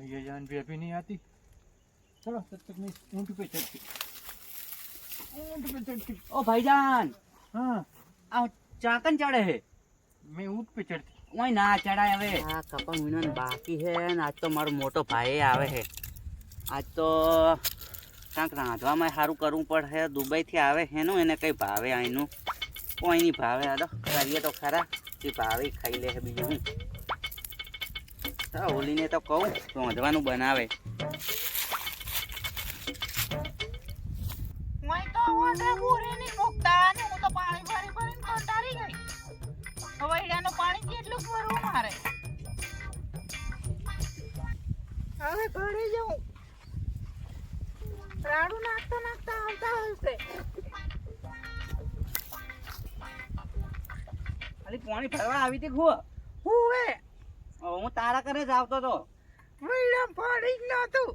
भैया जान भी अभी नहीं आती चलो तब तक मैं ऊँट पे चढ़ती ऊँट पे चढ़ती ओ भाईजान हाँ આ ચાકન ચડે હે मैं ऊँट पे चढ़ती ઓય ના ચડાય હવે આ કપા મહિના બાકી હે ને આજ તો મારો મોટો ભાઈ આવે હે આજ તો કાંક રાંધવામાં સારું કરવું પડે દુબઈ થી આવે હેનું એને કઈ ભાવે અહીંનું કોઈ નહીં ભાવે આ તો કરીએ તો ખરા કે ભાવે ઈ ખાઈ લે છે બીજું હું તો હોલીને તો કહું રોંધવાનું બનાવે. હું તો વાંદે પૂરી નહીં ને હું પાણી ભરી ભરીને કંટાળી ગઈ. હવે પાણી કેટલું ભરવું મારે? હવે ઘરે જવું રાડું નાખતા નાખતા આવતા હશે. ખાલી પાણી ભરવા આવી હતી હું હુવે હું તારા કરે જ આવતો તો. મેડમ પાણી જ નતું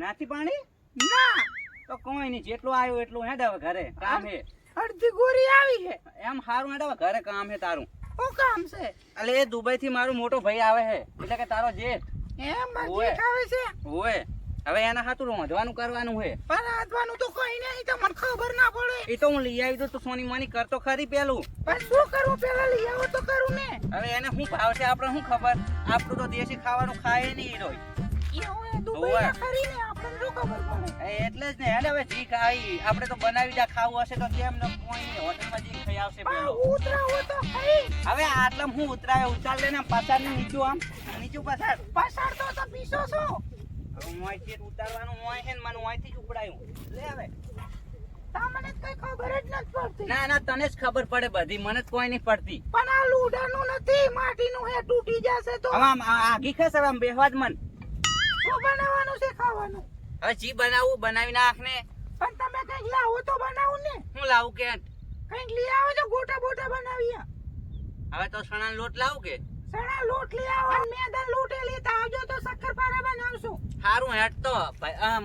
નાથી પાણી? ના. તો કોઈ નહીં જેટલું આવ્યું એટલું હેડ હવે ઘરે કામ હે. અડધી ગોરી આવી છે. એમ સારું હેડ હવે ઘરે કામ હે તારું. શું કામ છે? એટલે એ દુબઈ થી મારો મોટો ભાઈ આવે છે એટલે કે તારો જેઠ. એમ. મજી આવે છે? હોય હવે એના હાથું રોંધવાનું કરવાનું હે પણ રાંધવાનું તો કઈ નહીં તો મને ખબર ના પડે. એ તો હું લઈ આવી દઉં તું સોની મોની કરતો ખરી પેલું. પણ શું કરવું પેલા લઈ આવો તો કરું ને. હવે એને શું ભાવશે આપણે શું ખબર? આપણું તો દેશી ખાવાનું ખાય નહીં પડે? એટલે જ ને હવે જી ખાઈ. આપણે તો બનાવી દા ખાવું હશે તો કેમ ન કોઈ હોટલમાં જી ખાઈ આવશે તો હવે આટલા હું ઉતરાય? ઉતાર લે ને પસાર ને નીચું આમ. નીચું પસાર. તો તો પીસો છો. હવે ઉતારવાનું મોંય છે ને મને જ ઉપડાયું લે હવે. તમને કઈ ખબર જ નથી પડતી. ના ના તને જ ખબર પડે બધી. મને જ કોઈ નહીં પડતી. પણ આ લૂડાનું નથી માટીનું હે તૂટી જશે તો. આમ આગી ખસ હવે બેહવા જ મન. શું બનાવવાનું છે ખાવાનું? હવે જી બનાવું બનાવી નાખ ને પણ તમે કંઈક લાવો તો બનાવું ને. હું લાવું કે? કંઈક લઈ આવો તો ગોટા બોટા બનાવીએ. હવે તો સણા લોટ લાવું કે? સણા લૂટ લઈ આવો. અને મેદા લૂટી લેતા આવજો તો શક્કરપારા બનાવશું. હારું હેટ તો.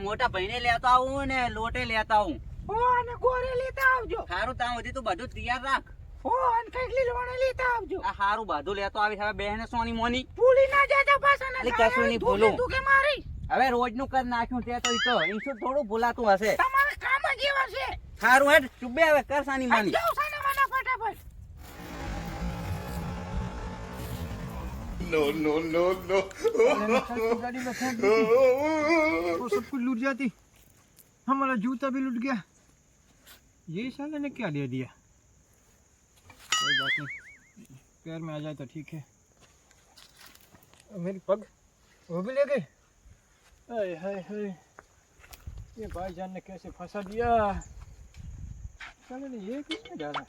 મોટા ભાઈને લેતો આવું ને લોટે લેતા આવું. ઓ અને ગોરી લેતા આવજો. હારું ત્યાં સુધી તું બધું તૈયાર રાખ. ઓ અને કેટલી લીલવાણે લેતા આવજો. આ હારું બધું લેતો આવી હવે બહેને સોની મોની. ભૂલી ના જાતા પાછા ને કશું નહીં ભૂલું. તું કે મારી. હવે રોજનું કર નાખ્યું તે તો ઈ તો થોડું ભૂલાતું હશે. તમારે કામ જ એવા છે. સારું હેડ ચુબે હવે કર સાની માની. No. गाड़ी में फेंक वो सब कुछ लूट जाती। हमारा जूता भी लूट गया। ये साले ने क्या दे दिया? कोई बात नहीं। पैर में आ जाए तो ठीक है। मेरी पग, वो भी ले गए? हाय हाय हाय। ये भाईजान ने कैसे फंसा दिया? साले ने ये किसने डाला?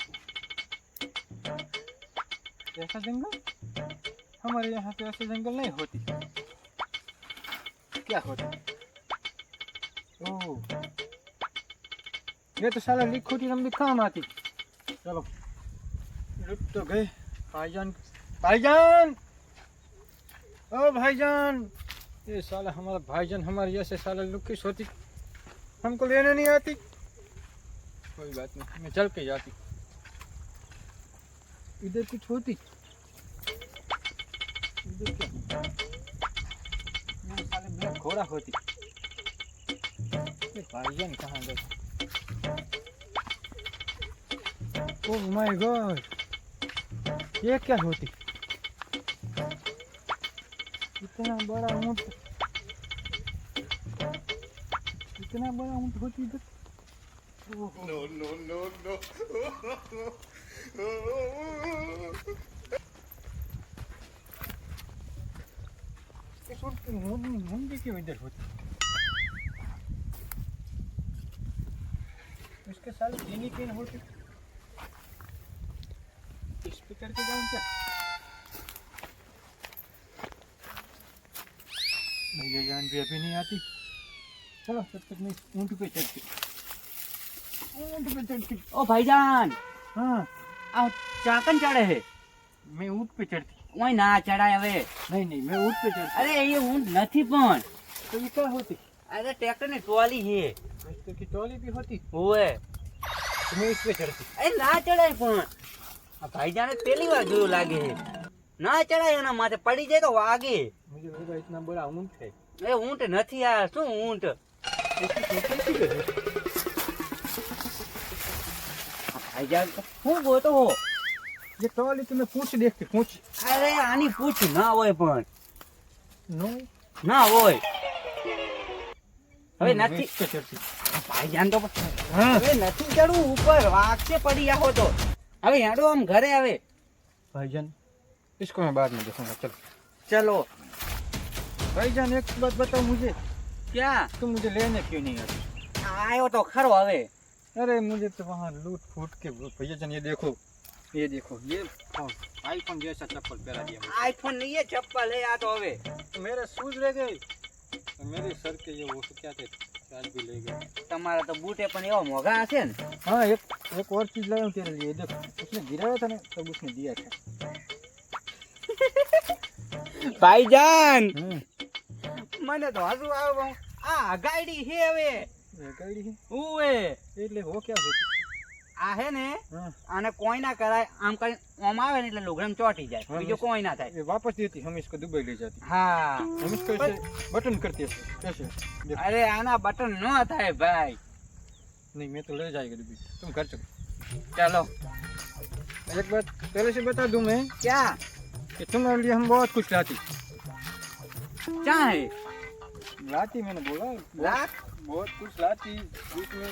ऐसा जंगल हमारे यहाँ पे ऐसे जंगल नहीं होती। क्या होता? ओह। ये तो साला लिख खोटी लंबी काम आती। चलो। लुट तो गए। भाईजान भाईजान! ओ भाईजान! ये साला हमारा भाईजान हमारे जैसे साला लुकिस होती। हमको लेने नहीं आती। कोई बात नहीं, मैं चल के जाती। इधर कुछ होती? इधर क्या ये साले ब्लैक घोड़ा होती ये भाईजान कहाँ गए ओह माय गॉड ये क्या होती इतना बड़ा ऊंट इतना बड़ा ऊंट होती इधर ओहो No, no, no, होंगी पे ये जान भी अभी नहीं आती चलो तब तक मैं ऊँट पे चढ़ती ऊँट पे चढ़ती ओ भाईजान। हाँ। चाकन चढ़े है। मैं ऊँट पे चढ़ती ઓય ના ચડાય હવે. નહીં નહીં મેં ઊંટ પે અરે એ ઊંટ નથી પણ. તો એ કા હોતી? અરે ટ્રેક્ટરની ટ્રોલી હે ટ્રેક્ટર કી ટ્રોલી ભી હોતી? ઓએ મેં ઉસ પે ચડતી. અરે ના ચડાય પણ. આ ભાઈજાને પેલી વાર જોયું લાગે હે ના ચડાય એના માથે પડી જાય તો વાગે. મુજે મેરા ઇતના બડા ઊંટ છે. એ ઊંટ નથી આ શું ઊંટ? ભાઈજાન શું ગોતો હો? ये तो वाली तुम्हें पूछ देखती पूछ અરે આની પૂછ ના હોય પણ नो ના હોય હવે हम्म, નથી इसके चलती ભાઈજાન તો हाँ હવે નથી ચડવું ઉપર વાગશે પડી આવો તો હવે હેડો આમ ઘરે આવે भाईजान इसको मैं बाद में देखूंगा चलो ચલો भाईजान एक बात बताओ मुझे ક્યાં तुम मुझे लेने क्यों नहीं आते આવ્યો તો ખરો હવે अरे मुझे तो वहाँ लूट फूट के भैया जान ये देखो ये देखो ये आईफोन जैसा चप्पल पहना दिया मुझे। આઈફોન નહીં એ ચપ્પલ હે આ તો હવે तो मेरे शूज ले गए और मेरे सर के ये वो क्या थे आज भी ले गए તમારા તો બૂટે પણ એવા મોંઘા હશે ને हाँ एक एक और चीज लाया हूँ तेरे लिए देखो उसने गिराया था ना तब उसने दिया था ભાઈજાન हम्म મને તો હજુ આવો આ ગાડી છે હવે ये गाड़ी है ઉવે એટલે वो क्या होती આ હે ને हाँ આને કોઈ ના કરાય આમ કઈ ઓમ આવે ને એટલે લુગડમ ચોટી જાય હા, બીજું બસ. કોઈ ના થાય ये वापस देती हम इसको दुबई ले जाती હા हम इसको ऐसे बटन करते ऐसे कैसे देखो અરે આના બટન ન થાય ભાઈ नहीं मैं तो ले जाएगा दुबई तुम घर चलो ચલો एक बात पहले से बता दूं मैं ક્યાં कि तुम्हारे लिए हम बहुत कुछ लाती ક્યાં હે लाती मैंने बोला લાખ बहुत कुछ लाती बीच में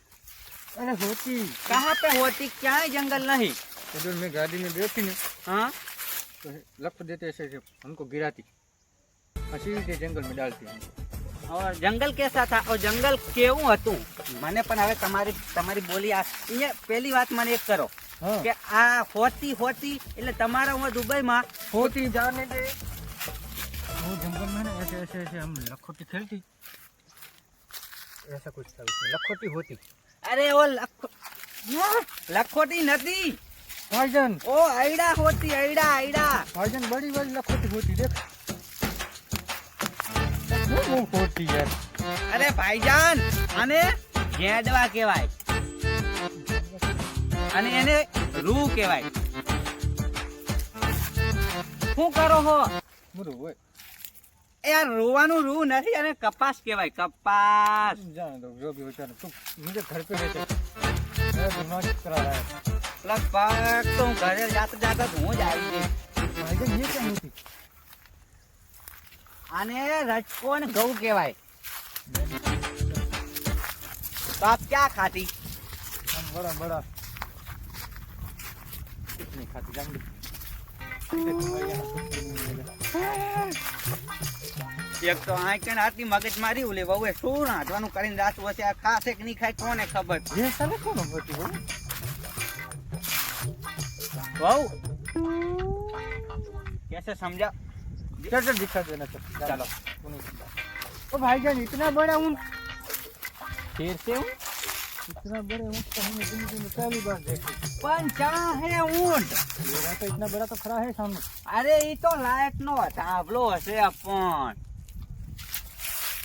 अरे होती कहाँ पे होती ક્યાંય જંગલ નહીં इधर में गाड़ी में बैठी ना હા तो लप देते ऐसे ऐसे हमको गिराती और सीधे जंगल में डालती हमको। और જંગલ કેસા થા और જંગલ કેવું હતું મને પણ હવે તમારી તમારી બોલી આ અહીંયા પહેલી વાત મને એક કરો हाँ કે આ હોતી હોતી એટલે તમારા હું દુબઈમાં होती जाने दे वो जंगल में ना ऐसे ऐसे ऐसे हम लखोटी खेलती ऐसा कुछ था उसमें लखोटी होती અરે ઓ લખોટી નથી. ફોર્જન ઓ આઈડા હોતી આઈડા આઈડા ફોર્જન બડી બડી લખોટી હોતી દેખ. હું યાર. અરે ભાઈજાન અને ગેડવા કહેવાય. અને એને રૂ કહેવાય. શું કરો હો? બરોબર યાર રોવાનું રૂ નથી અને કપાસ કહેવાય કપાસ. લગભગ તો ઘરે જાત જાતે હું જ આવી ગઈ. અને રચકો ને ઘઉં કહેવાય. તો આપ ક્યાં ખાતી બડા બડા ખાતી એક તો આ કે આટલી મગજ મારી ઉલે બહુ શું રાંધવાનું કરીને રાતું હશે આ ખાશે કે નહીં ખાય કોને ખબર ये साले कौन होती हो બહુ कैसे समझा चल चल दिखा देना चल चलो। ओ भाईजान इतना बड़ा ऊँट फिर से हूँ इतना बड़े ऊँट तो हमने जिंदगी में पहली बार देखे પણ ક્યાં હે ઊંટ ये रहा तो इतना बड़ा तो खड़ा है सामने અરે ઈ તો લાયક નો ધાબલો હશે પણ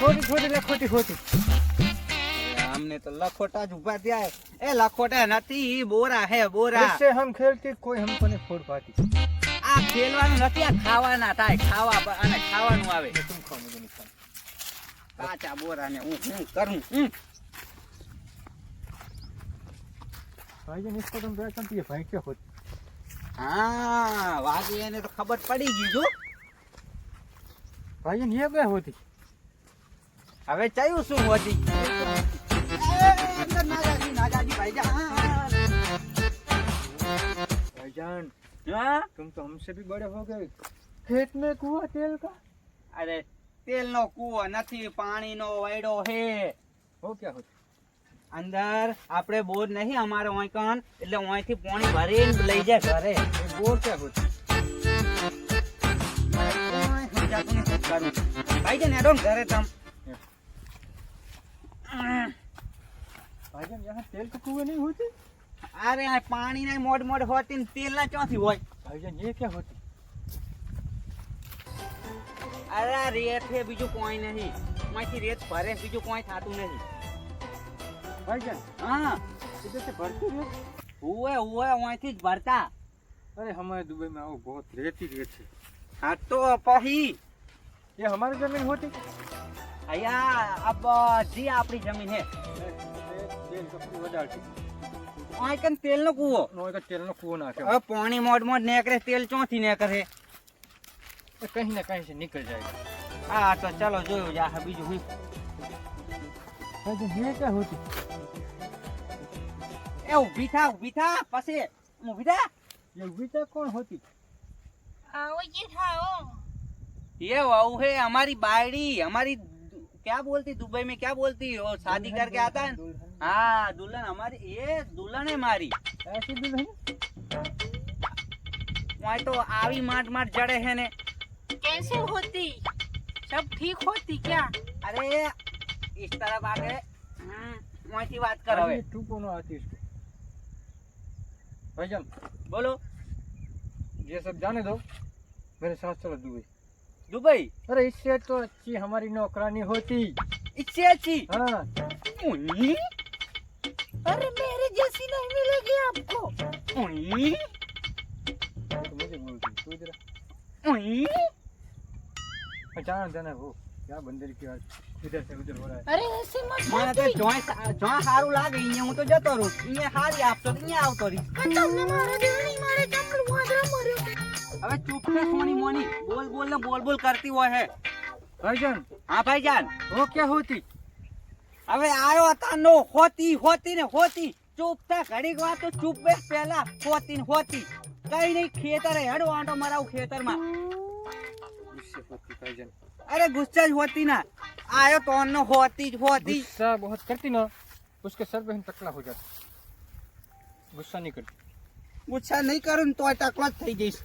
ખોટી ખોટી લખોટી ખોટી અમને તો લખોટા જ ઊભા થયા એ લખોટા નથી બોરા હે બોરા. એસે હમ ખેલતી કોઈ હમ કોને ફોડ પાતી આ ખેલવાનું નથી આ ખાવાના થાય ખાવા અને ખાવાનું આવે. તું ખાવ મને કાચા બોરાને હું શું કરું હું. ભાઈ જન ઇસકો તું ભાઈ કે હોત. હા વાગે એને તો ખબર પડી ગઈ જો. ભાઈ ને એ કે હોતી. હવે ચાયું શું હોતી અંદર ના જાજી ના જાજી ભાઈજાન भाईजान હા तुम तो हमसे भी बड़े हो गए खेत में कुआ तेल का અરે તેલનો કૂવો નથી પાણીનો વાયડો હે वो क्या होता અંદર આપણે બોર નહીં અમારે ઓય કન એટલે ઓયથી પાણી ભરીને લઈ જાય ઘરે है ये बोर क्या होता ઓય સમજાતું નહીં શું કરું. ભાઈ જન હેડો ને ઘરે તમ भाईजान यहाँ तेल का कुआ नहीं होते અરે આ પાણી ના મોડ મોડ હોતી ને તેલ ના ચોથી હોય भाईजान ये क्या होती અરે આ રેત છે બીજું કોઈ નહીં ઓયથી રેત ભરે બીજું કોઈ થાતું નહીં भाईजान હા इधर से भरते हैं હુએ હુએ ઓયથી જ ભરતા अरे हमारे दुबई में आओ बहुत रेत ही रेत है હા તો પછી ये हमारी जमीन होती અહીંયા આ બધી આપણી જમીન હે આયકન તેલનો કૂવો. નોય તેલનો કૂવો નાખે હવે પાણી મોડ મોડ નેકરે તેલ ચોથી નેકરે કહીં ને કહીં નીકળ જાય. હા તો ચાલો જોયું જા બીજું હું એ ઊભી થા ઊભી થા પછી ઊભી થા? કોણ હોતી? આવો એ વહુ હે અમારી બાયડી અમારી क्या बोलती? दुबई में क्या बोलती? वो शादी करके आता है। हाँ दुल्हन हमारी ये दुल्हन है हमारी। ऐसी दुल्हन? वहाँ तो आवी माट माट जड़े है ने। कैसे होती? सब ठीक होती क्या? अरे इस तरफ़ आ गए। वहाँ की बात करो तू कौन आती इसको? भाईजान बोलो। ये सब जाने दो। मेरे साथ चलो दुबई। दुबई। अरे इससे तो अच्छी हमारी नौकरानी होती। इससे अच्छी? हाँ। अरे मेरे जैसी नहीं मिलेगी आपको। अचानक तो जाना वो क्या बंदर की आज इधर से उधर हो रहा है। अरे ऐसे मत मैं तो जोए जोए हारू ला गई हूँ तो जतो रु ये हारी आप तो नहीं आओ तोरी कतम ने मारे दे नहीं मारे जम लुआ दे मरे હવે ચૂપ છે સોની મોની બોલ બોલ ને બોલ બોલ કરતી હોય હે भाईजान હા ભાઈજાન वो क्या होती હવે આયો હતા નો હોતી હોતી ને હોતી ચૂપ થા ઘડીક વાર તો ચૂપ બેસ પહેલા હોતી ને હોતી કઈ નહીં ખેતર હેડો આંટો મરાવ ખેતરમાં इससे होती भाईजान અરે ગુસ્સા જ હોતી ના આયો તો નો હોતી જ હોતી गुस्सा बहुत करती ना उसके सर पे हम टकला हो जाता गुस्सा नहीं करती ગુસ્સા નહીં કરું ને તોય ટકલો જ થઈ જઈશ